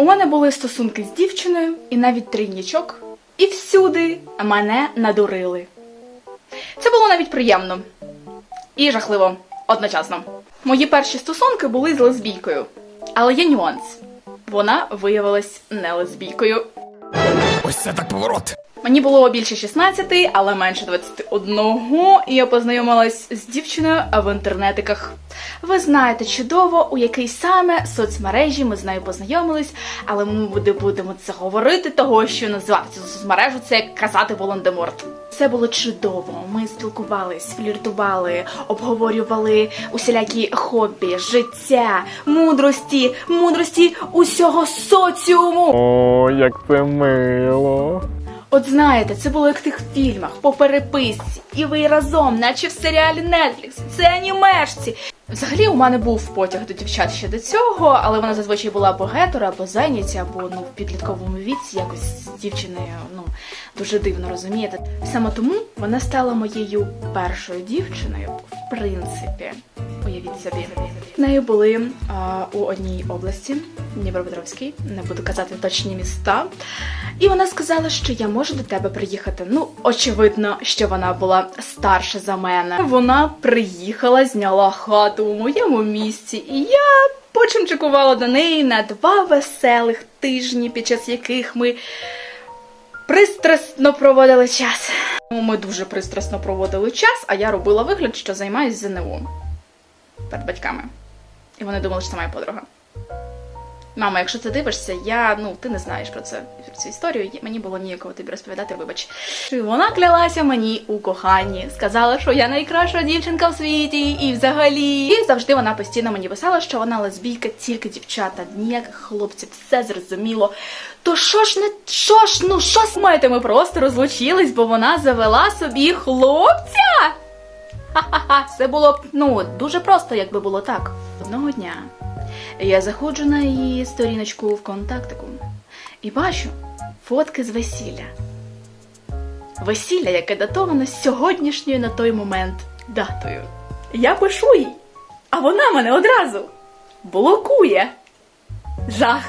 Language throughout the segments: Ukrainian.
У мене були стосунки з дівчиною і навіть трійнічок, і всюди мене надурили. Це було навіть приємно і жахливо одночасно. Мої перші стосунки були з лесбійкою, але є нюанс. Вона виявилась не лесбійкою. Ось це так поворот. Мені було більше 16, але менше 21, і я познайомилась з дівчиною в інтернетиках. Ви знаєте чудово, у якій саме соцмережі ми з нею познайомились, але ми не будемо це говорити, того що називати соцмережу це як казати Волан-де-Морт. Все було чудово. Ми спілкувались, фліртували, обговорювали усілякі хобі, життя, мудрості, мудрості усього соціуму. О, як це мило. От знаєте, це було як в тих фільмах по переписці, і ви разом, наче в серіалі Netflix, це анімешці. Взагалі у мене був потяг до дівчат ще до цього, але вона зазвичай була або гетера, або зайняті, або ну в підлітковому віці якось з дівчиною ну дуже дивно розумієте. Саме тому вона стала моєю першою дівчиною, в принципі. Уявіть собі. Нею були а, у одній області, Дніпропетровській, не буду казати точні міста. І вона сказала, що я можу до тебе приїхати. Ну, очевидно, що вона була старша за мене. Вона приїхала, зняла хату у моєму місці, і я почимчикувала до неї на два веселих тижні, під час яких ми пристрасно проводили час. Ми дуже пристрасно проводили час, а я робила вигляд, що займаюсь ЗНО перед батьками. І вони думали, що це моя подруга. Мама, якщо ти дивишся, я ну ти не знаєш про це про цю історію. Мені було ніякого тобі розповідати, вибач. Вона клялася мені у коханні, сказала, що я найкраща дівчинка в світі, і взагалі. І завжди вона постійно мені писала, що вона лесбійка, тільки дівчата, ніяких хлопців, все зрозуміло. То що ж не що ж, ну що смайте, ми просто розлучились, бо вона завела собі хлопця. Ха-ха-ха, все було б ну дуже просто, якби було так. Одного дня я заходжу на її сторіночку в контактику і бачу фотки з весілля. Весілля, яке датовано сьогоднішньою на той момент датою. Я пишу їй, а вона мене одразу блокує. Жах.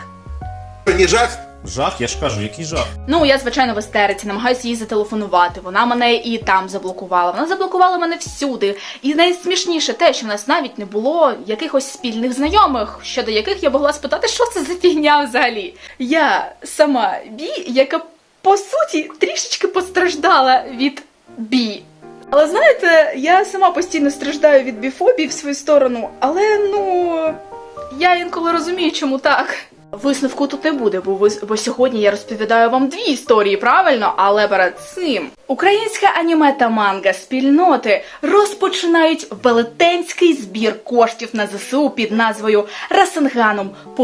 Не жах? Жах, я ж кажу, який жах. Ну, я, звичайно, в істериці, намагаюся їй зателефонувати. Вона мене і там заблокувала. Вона заблокувала мене всюди. І найсмішніше те, що в нас навіть не було якихось спільних знайомих, щодо яких я могла спитати, що це за фігня взагалі. Я сама бі, яка по суті трішечки постраждала від бі. Але знаєте, я сама постійно страждаю від біфобії в свою сторону, але ну я інколи розумію, чому так. Висновку тут не буде, бо ви бо сьогодні я розповідаю вам дві історії, правильно, але перед цим. Українська аніме та манга спільноти розпочинають велетенський збір коштів на ЗСУ під назвою Расенганом по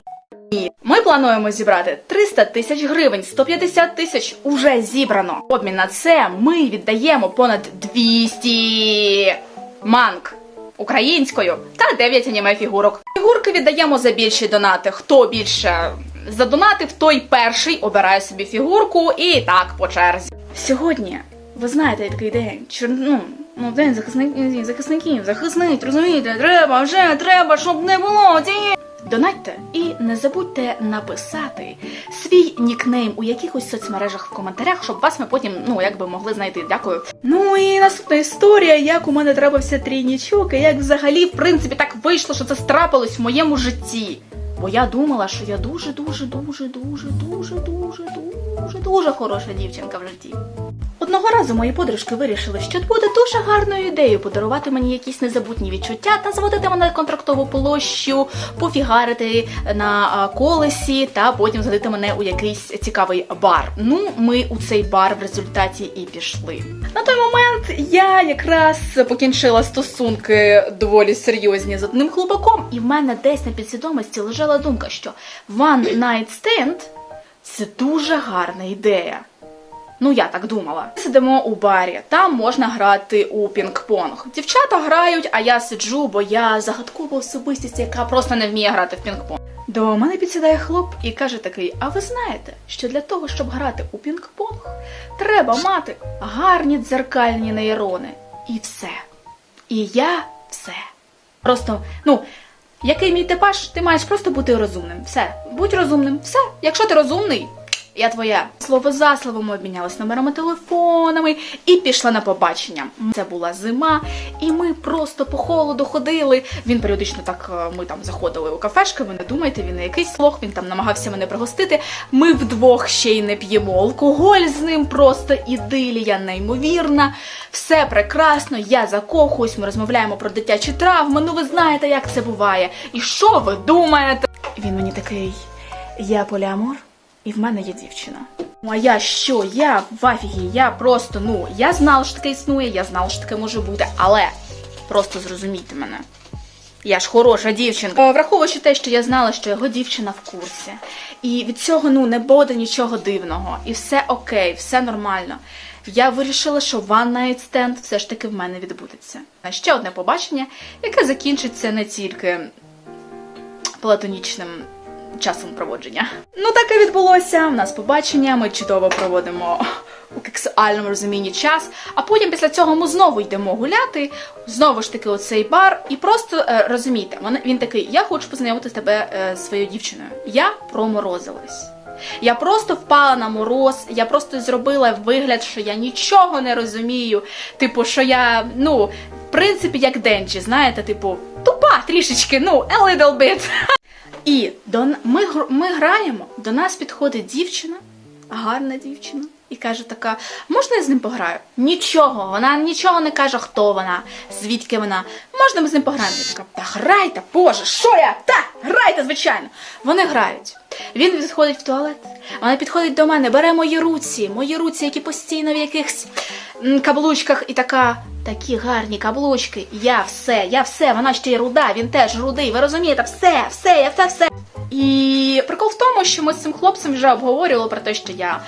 ми плануємо зібрати 300 тисяч гривень, 150 тисяч уже зібрано. В Обмін на це ми віддаємо понад 200 манг українською та 9 аніме фігурок. Фігурки віддаємо за більші донати. Хто більше задонатив, той перший обирає собі фігурку і так по черзі. Сьогодні ви знаєте такий день. Чор... Ну, ну день захисників, захисників, захисниць, розумієте, треба вже треба, щоб не було цієї. Донатьте і не забудьте написати свій нікнейм у якихось соцмережах в коментарях, щоб вас ми потім, ну якби могли знайти. Дякую. Ну і наступна історія, як у мене трапився трійнічок, і як взагалі, в принципі, так вийшло, що це страпилось в моєму житті. Бо я думала, що я дуже, дуже, дуже, дуже, дуже, дуже, дуже, дуже хороша дівчинка в житті. Одного разу мої подружки вирішили, що буде дуже гарною ідеєю подарувати мені якісь незабутні відчуття та заводити мене на контрактову площу, пофігарити на колесі та потім зводити мене у якийсь цікавий бар. Ну, ми у цей бар в результаті і пішли. На той момент я якраз покінчила стосунки доволі серйозні з одним хлопаком, і в мене десь на підсвідомості лежала думка, що one night stand – це дуже гарна ідея. Ну, я так думала. Сидимо у барі, там можна грати у пінг-понг. Дівчата грають, а я сиджу, бо я загадкова особистість, яка просто не вміє грати в пінг-понг. До мене підсідає хлоп і каже такий: А ви знаєте, що для того, щоб грати у пінг-понг, треба мати гарні дзеркальні нейрони. І все. І я все. Просто, ну, Який мій типаж, ти маєш просто бути розумним. Все, будь розумним. Все. Якщо ти розумний, я твоя. Слово за слово ми обмінялись номерами телефонами і пішла на побачення. Це була зима, і ми просто по холоду ходили. Він періодично так е, ми там заходили у кафешки. Ви не думайте, він не якийсь лох, він там намагався мене пригостити. Ми вдвох ще й не п'ємо алкоголь з ним. Просто ідилія неймовірна. Все прекрасно. Я закохуюсь. Ми розмовляємо про дитячі травми. Ну ви знаєте, як це буває. І що ви думаєте? Він мені такий. Я поліамор, і в мене є дівчина. Ну а я що? Я в афігі, я просто, ну, я знала, що таке існує, я знала, що таке може бути, але просто зрозумійте мене. Я ж хороша дівчинка. Е, Враховуючи те, що я знала, що його дівчина в курсі. І від цього ну не буде нічого дивного. І все окей, все нормально. Я вирішила, що one night stand все ж таки в мене відбудеться. На ще одне побачення, яке закінчиться не тільки платонічним часом проводження. Ну так і відбулося. У нас побачення, ми чудово проводимо у сексуальному розумінні час, а потім після цього ми знову йдемо гуляти, знову ж таки оцей бар, і просто е, розумієте, він, такий: я хочу познайомити тебе е, з своєю дівчиною. Я проморозилась. Я просто впала на мороз, я просто зробила вигляд, що я нічого не розумію. Типу, що я, ну, в принципі, як Денджі, знаєте, типу, тупа трішечки, ну, a little bit. І до, ми, ми граємо, до нас підходить дівчина, гарна дівчина, і каже така: можна я з ним пограю? Нічого, вона нічого не каже, хто вона, звідки вона. Можна ми з ним пограємо? Я така, та грайте, боже, що я? Та, грайте, звичайно. Вони грають. Він відходить в туалет, вона підходить до мене, бере мої руці, мої руці, які постійно в якихось каблучках, і така. Такі гарні каблучки. Я все, я все, вона ще й руда, він теж рудий. Ви розумієте, все, все, я все, все. І прикол в тому, що ми з цим хлопцем вже обговорювали про те, що я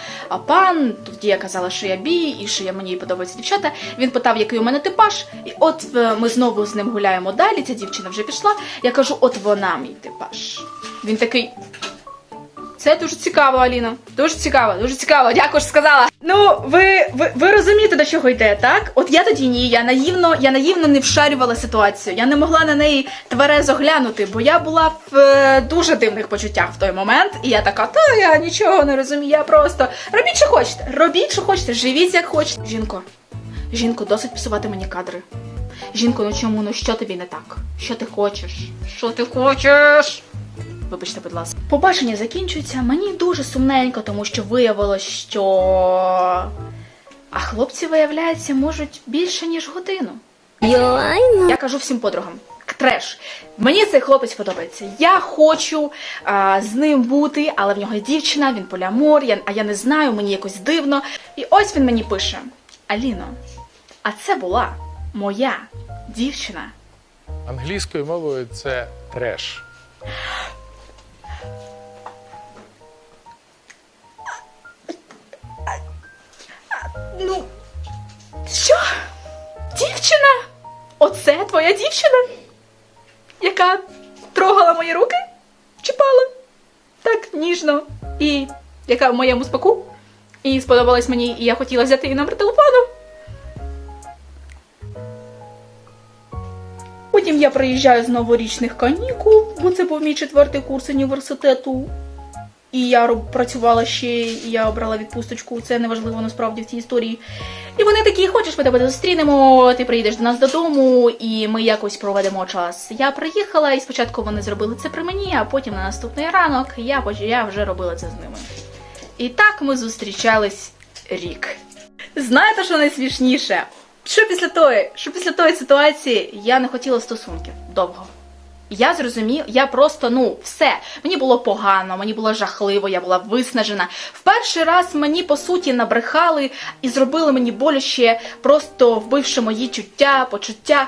пан. Тоді я казала, що я бій, і що я мені подобаються дівчата. Він питав, який у мене типаж. І от е, ми знову з ним гуляємо далі. Ця дівчина вже пішла. Я кажу, от вона мій типаж. Він такий. Це дуже цікаво, Аліна. Дуже цікаво, дуже цікаво. Дякую, що сказала. Ну, ви, ви, ви розумієте, до чого йде, так? От я тоді ні, я наївно, я наївно не вшарювала ситуацію. Я не могла на неї тверезо глянути, бо я була в е, дуже дивних почуттях в той момент. І я така, та я нічого не розумію. Я просто робіть, що хочете, робіть, що хочете, живіть як хочете. Жінко, жінко, досить псувати мені кадри. Жінко, ну чому? Ну що тобі не так? Що ти хочеш? Що ти хочеш? Вибачте, будь ласка. Побачення закінчується. Мені дуже сумненько, тому що виявилось, що. А хлопці, виявляється, можуть більше, ніж годину. Я кажу всім подругам. Треш. Мені цей хлопець подобається. Я хочу а, з ним бути, але в нього є дівчина, він поліамор, я, а я не знаю, мені якось дивно. І ось він мені пише: Аліно, а це була моя дівчина. Англійською мовою це треш. Ну, що? Дівчина? Оце твоя дівчина? Яка трогала мої руки? Чіпала? Так ніжно. І яка в моєму спаку? І сподобалась мені, і я хотіла взяти її номер телефону. Потім я приїжджаю з новорічних канікул, бо це був мій четвертий курс університету. І я працювала ще, і я обрала відпусточку. Це не важливо насправді в цій історії. І вони такі, хочеш, ми тебе зустрінемо, ти приїдеш до нас додому, і ми якось проведемо час. Я приїхала, і спочатку вони зробили це при мені, а потім на наступний ранок я, я вже робила це з ними. І так ми зустрічались рік. Знаєте, що найсмішніше? Що після тої, що після тої ситуації я не хотіла стосунків довго. Я зрозумів, я просто ну все. Мені було погано, мені було жахливо, я була виснажена. В перший раз мені по суті набрехали і зробили мені боляче, просто вбивши мої чуття, почуття.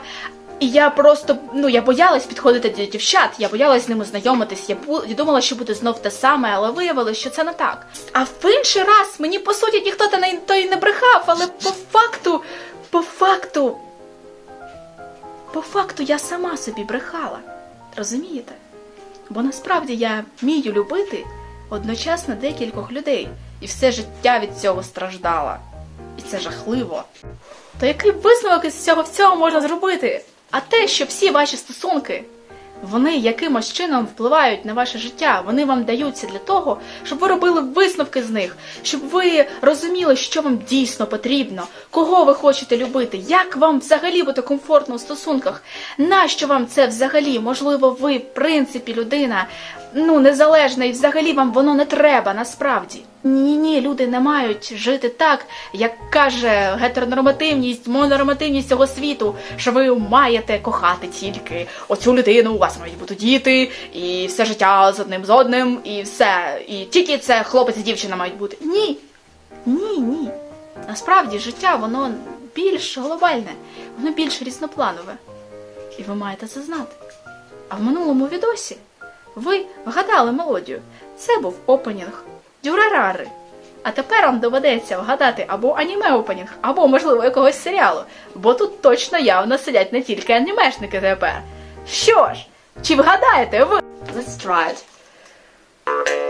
І я просто ну я боялась підходити до дівчат, я боялась з ними знайомитись. Я я думала, що буде знов те саме, але виявилося, що це не так. А в інший раз мені по суті ніхто та не то й не брехав, але по факту, по факту, по факту я сама собі брехала. Розумієте? Бо насправді я вмію любити одночасно декількох людей, і все життя від цього страждала. І це жахливо. То який висновок із цього всього можна зробити? А те, що всі ваші стосунки Вони якимось чином впливають на ваше життя. Вони вам даються для того, щоб ви робили висновки з них, щоб ви розуміли, що вам дійсно потрібно, кого ви хочете любити, як вам взагалі бути комфортно у стосунках, нащо вам це взагалі? Можливо, ви, в принципі, людина ну незалежна, і взагалі вам воно не треба насправді. Ні, ні, люди не мають жити так, як каже гетеронормативність, мононормативність цього світу, що ви маєте кохати тільки оцю людину, у вас мають бути діти, і все життя з одним з одним, і все. І тільки це хлопець і дівчина мають бути. Ні. Ні, ні. Насправді життя воно більш глобальне, воно більш різнопланове. І ви маєте це знати. А в минулому відосі ви вгадали мелодію. Це був опенінг Дюрарари. А тепер вам доведеться вгадати або аніме опенінг, або, можливо, якогось серіалу, бо тут точно явно сидять не тільки анімешники тепер. Що ж, чи вгадаєте ви? Let's try it.